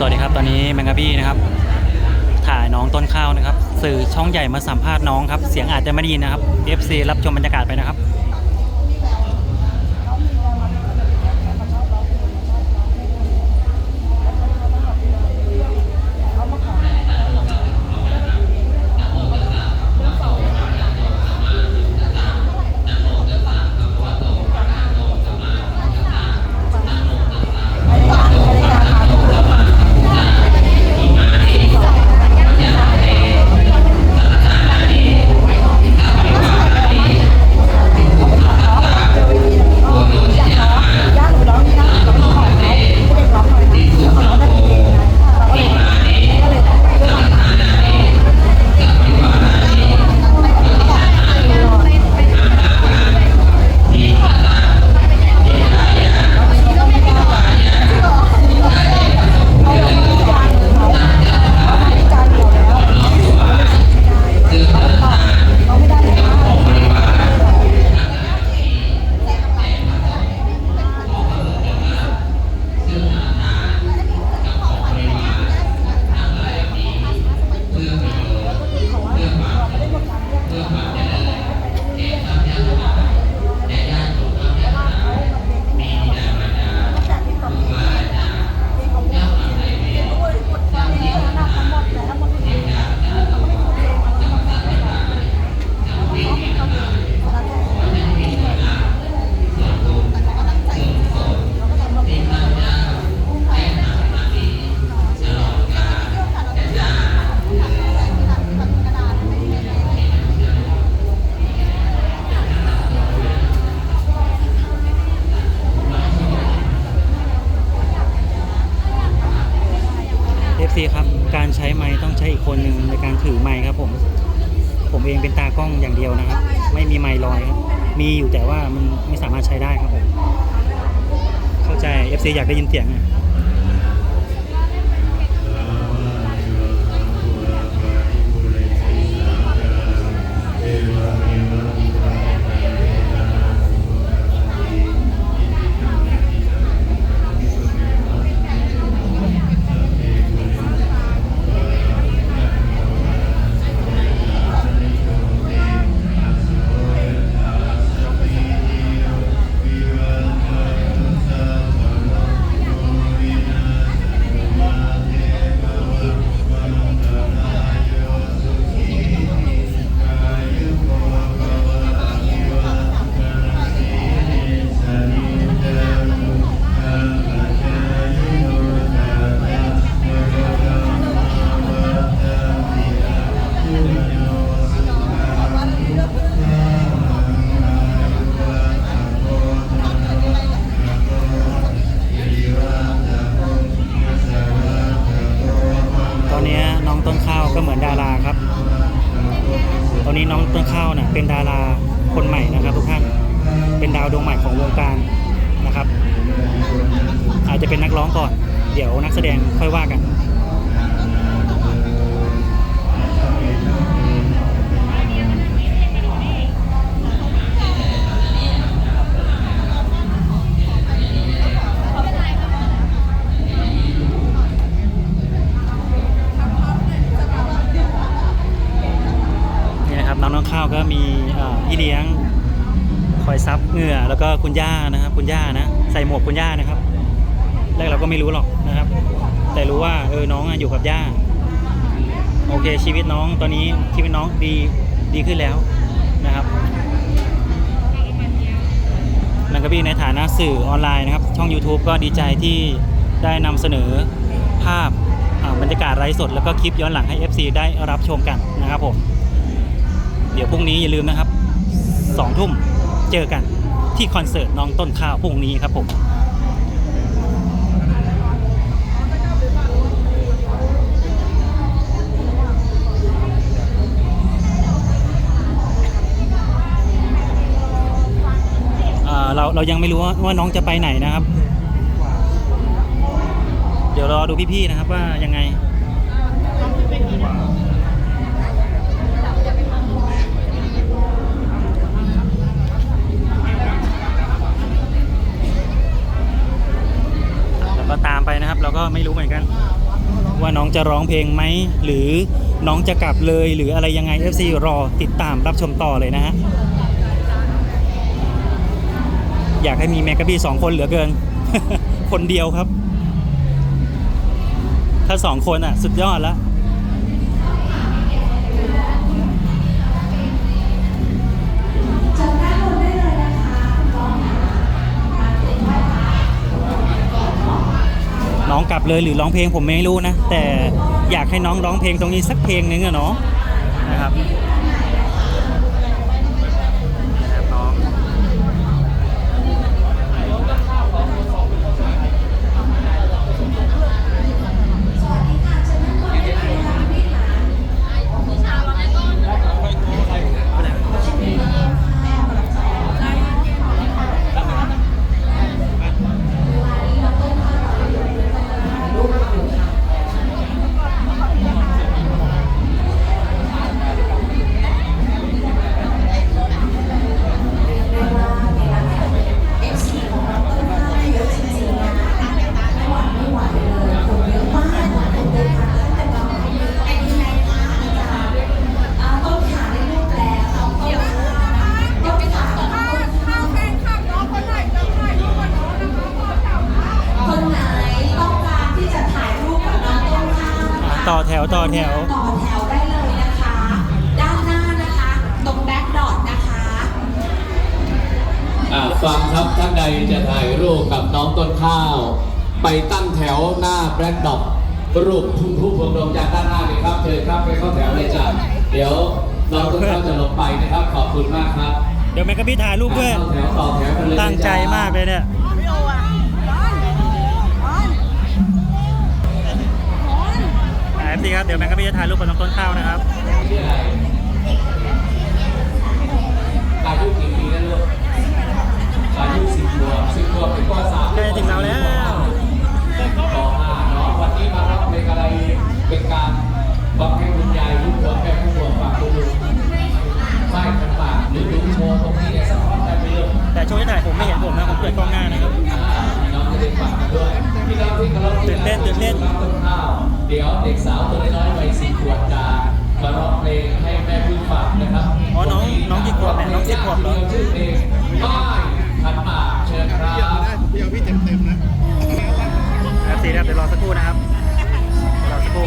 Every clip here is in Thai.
สวัสดีครับ ตอนนี้แมงกะบี้นะครับ ถ่ายน้องต้นข้าวนะครับ สื่อช่องใหญ่มาสัมภาษณ์น้องครับ เสียงอาจจะไม่ได้ยินนะครับ FC รับชมบรรยากาศไปนะครับ มีอยู่แต่ว่ามันไม่สามารถใช้ได้ครับผม เข้าใจ FC อยากได้ยินเสียงอะ นี้น้องต้นข้าวน่ะเป็นดาราคนใหม่นะครับทุกท่าน เป็นดาวดวงใหม่ของวงการนะครับ อาจจะเป็นนักร้องก่อน เดี๋ยวนักแสดงค่อยว่ากัน ส่หมวกคุณย่านะครับ แรกเราก็ไม่รู้หรอกนะครับ แต่รู้ว่าเออน้องอยู่กับย่า โอเคชีวิตน้องตอนนี้ชีวิตน้องดีดีขึ้นแล้วนะครับนังกระบี้ในฐานะสื่อออนไลน์นะครับ ช่อง YouTube ก็ดีใจที่ได้นำเสนอภาพบรรยากาศไร้สด แล้วก็คลิปย้อนหลังให้ FC ได้รับชมกันนะครับผม เดี๋ยวพรุ่งนี้อย่าลืมนะครับสองทุ่มเจอกัน ที่คอนเสิร์ตน้องต้นข้าวพรุ่งนี้ครับผมอ่าเราเรายังไม่รู้ว่าว่าน้องจะไปไหนนะครับ เดี๋ยวรอดูพี่ๆนะครับว่ายังไง ก็ตามไปนะครับ เราก็ไม่รู้เหมือนกัน ว่าน้องจะร้องเพลงไหม หรือน้องจะกลับเลยหรืออะไรยังไง FC รอติดตามรับชมต่อเลยนะฮะอยากให้มีแมกกาบี้สองคนเหลือเกิน คนเดียวครับ ถ้าสองคนอะ สุดยอดแล้ว เลยหรือร้องเพลงผมไม่รู้นะ แต่อยากให้น้องร้องเพลงตรงนี้สักเพลงนึงอะเนาะนะครับนะครับ วต่อแถว ต่อแถวได้เลยนะคะ ด้านหน้านะคะ ตรงแบ็คดอทนะคะ อ่าฟังครับท่านใดจะถ่ายรูปกับน้องต้นข้าว ไปตั้งแถวหน้าแบล็คดอกรูปทุ่งผู้พวงดวงจากด้านหน้าเลยครับเชิญครับไปเข้าแถวเลยจ้ะเดี๋ยวน้องต้นข้าวจะลงไปนะครับ ขอบคุณมากครับเดี๋ยวแมกกาพี่ถ่ายรูปด้วย เข้าแถวต่อแถวกันเลยนะตั้งใจมากเลยเนี่ยเอ ฟซีครับ เดี๋ยวแมกกาพี่จะถ่ายรูปกับน้องต้นข้าวนะครับชื่ออะไรอายุกี่ปีแล้วลูกอายุสิบขวบสิบขวบเป็นปสามใกล้ถึงเราแล้วปห้าเนาะวันนี้มารับเป็นอะไรเป็นการบำเพ็ญคุณยายลูกหัวแม่ผู้หัวฝากลูกไม่กันฝากหรือดูโชว์ตรงนี้เนี่ยสักคนได้ไปเรื่องแต่ช่วงที่ถ่ายผมไม่เห็นผมนะผมเปิดกล้องหน้านะครับอ่าพี่น้องจะได้ฝากกันด้วยพี่น้องที่เคารพตื่นเต้นตื่นเต้นรับต้นข้าว เดี๋ยวเด็กสาวตัวน้อยๆวัยสี่ขวบจะมาร้องเพลงให้แม่พึ่งฝากนะครับอ๋อน้องน้องกี่ขวบเนี่ยน้องสิบขวบเหรอชื่อเพลงป้ายขันหมากเชิญครับเอฟซีครับเดี๋ยวรอสักครู่นะครับรอสักครู่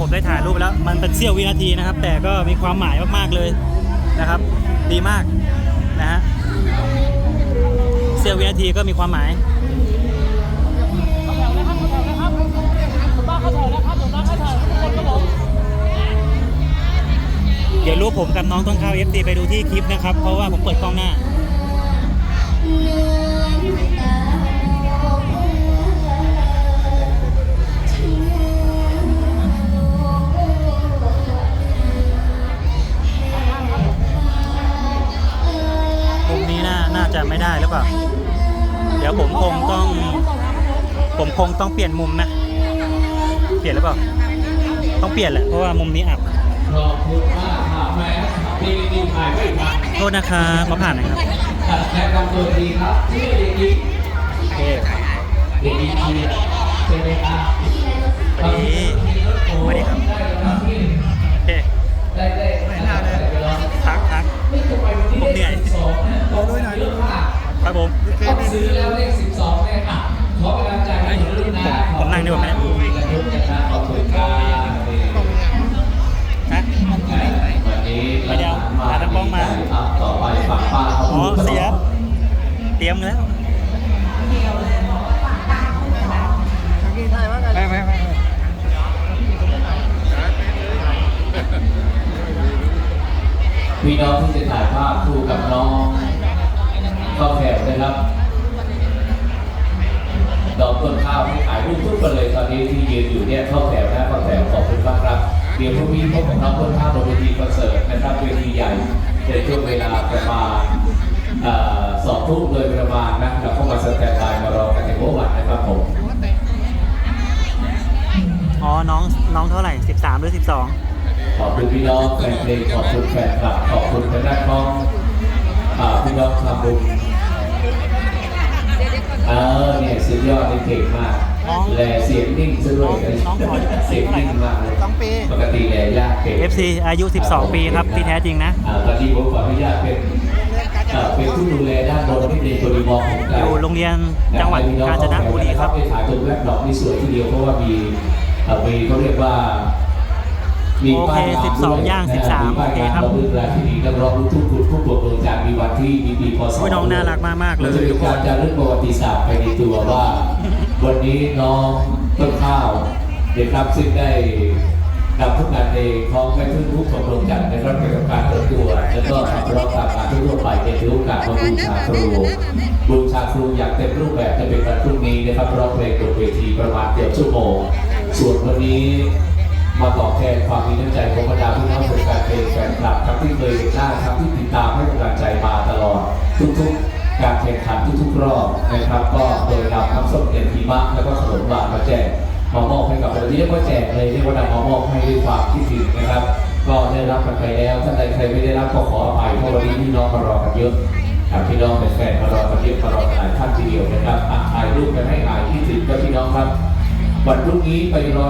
ผมได้ถ่ายรูปแล้ว มันเป็นเสี้ยววินาทีนะครับ แต่ก็มีความหมายมากๆเลยนะครับ ดีมากนะฮะเสี้ยววินาทีก็มีความหมายเดี๋ยวรูปผมกับน้องต้นข้าว FT ไปดูที่คลิปนะครับ เพราะว่าผมเปิดกล้องหน้า นี้น่าน่าจะไม่ได้หรือเปล่า เดี๋ยวผมคงต้อง ผมคงต้องเปลี่ยนมุมนะ เปลี่ยนหรือเปล่า ต้องเปลี่ยนแหละเพราะว่ามุมนี้อับขอโทษนะครับมาผ่านหนะครับแนะนำตัวดีครับชื่อเด็กหญิงโอเคเด็กหญิงชื่อใช่ไห องมาครับต่อไปฝากป้าเขาอ๋อเสีย เตรียมแล้วพี่น้องที่จะถ่ายภาพคู่กับน้องก็แขกนะครับ ดอกต้นข้าวที่ถ่ายรูปทุกคนเลยตอนนี้ที่ยืนอยู่เนี่ยเข้าแถวนะเข้าแถวขอบคุณมากครับ เดี๋ยวพรุ่งนี้พบกับน้องต้นข้าวบนเวทีคอนเสิร์ตนะครับเวทีใหญ่ ในช่วงเวลาประมาณเอ่อสองทุ่มโดยประมาณนะแล้วก็มาสแตนบายมารอกันในเมื่อวันนะครับผมอ๋อ น้อง น้องเท่าไหร่ 13 หรือ 12 ขอบคุณพี่น้องแฟนเพลงขอบคุณแฟนคลับ ขอบคุณทางด้านของอ่าพี่น้องทำบุญเออเนี่ยสุดยอดนี่เก่งมากน้อง แลเสียงนิ่งซะด้วยน้องขอเสียงนิ่งมากเลยสองปีปกติแลยากเก่ง FC อายุ 12 ปีครับที่แท้จริงนะอ่าตอนนี้ผมขออนุญาตเป็นเอ่อเป็นผู้ดูแลด้านบนที่ในตัวดีมองของเราอยู่โรงเรียนจังหวัดกาญจนบุรีครับไปถ่ายตรงแวดดอกนี่สวยทีเดียวเพราะว่ามีเอ่อมีเขาเรียกว่ามีโอเคป้ายงานด้วย12ย่างนะ13มีป้ายงานโอเคครับเราเรื่องราวที่ดีนักร้องลูกทุ่งคุณผู้บวกเบิกจากมีวันที่มีปีพศโอ้ยน้องน่ารักมากๆเลยนจะเป็นการจารึกประวัติศาสตร์ไปในตัวว่า วันนี้น้องต้นข้าวเด็กรับซึ่งได้นำทุกงานเพลงของแม่พึ่งทุกชมรมจัดในรับเป็นการปิดตัวแล้วก็ขับร้องตามงานทั่วๆไปในถือโอกาสบูชาครูบูชาครูอย่างเต็มรูปแบบจะเป็นวันพรุ่งนี้นะครับร้องเพลงบนเวทีประมาณเกือบชั่วโมงส่วนวันนี้มาตอบแทนความมีน้ำใจของบรรดาผู้นำบริการเพลงแฟนคลับทั้งที่เคยเห็นหน้าทั้งที่ติดตามให้กำลังใจมาตลอดทุกๆ การแข่งขันทุกๆรอบนะครับ ก็โดยนำน้ำส้มเอ็นทีมะแล้วก็ขนมหวานมาแจกมามอบให้กับเราเรียกว่าแจกเลยเรียกว่านำมามอบให้ด้วยความคิดถึงนะครับ ก็ได้รับกันไปแล้วท่านใดใครไม่ได้รับก็ขออภัยเพราะวันนี้พี่น้องมารอกันเยอะอะพี่น้องเป็นแฟนมารอกันเยอะมารอกันหลายท่านทีเดียวนะครับอะถ่ายรูปกันให้หายคิดถึงกับพี่น้องครับวันพรุ่งนี้ไปรอ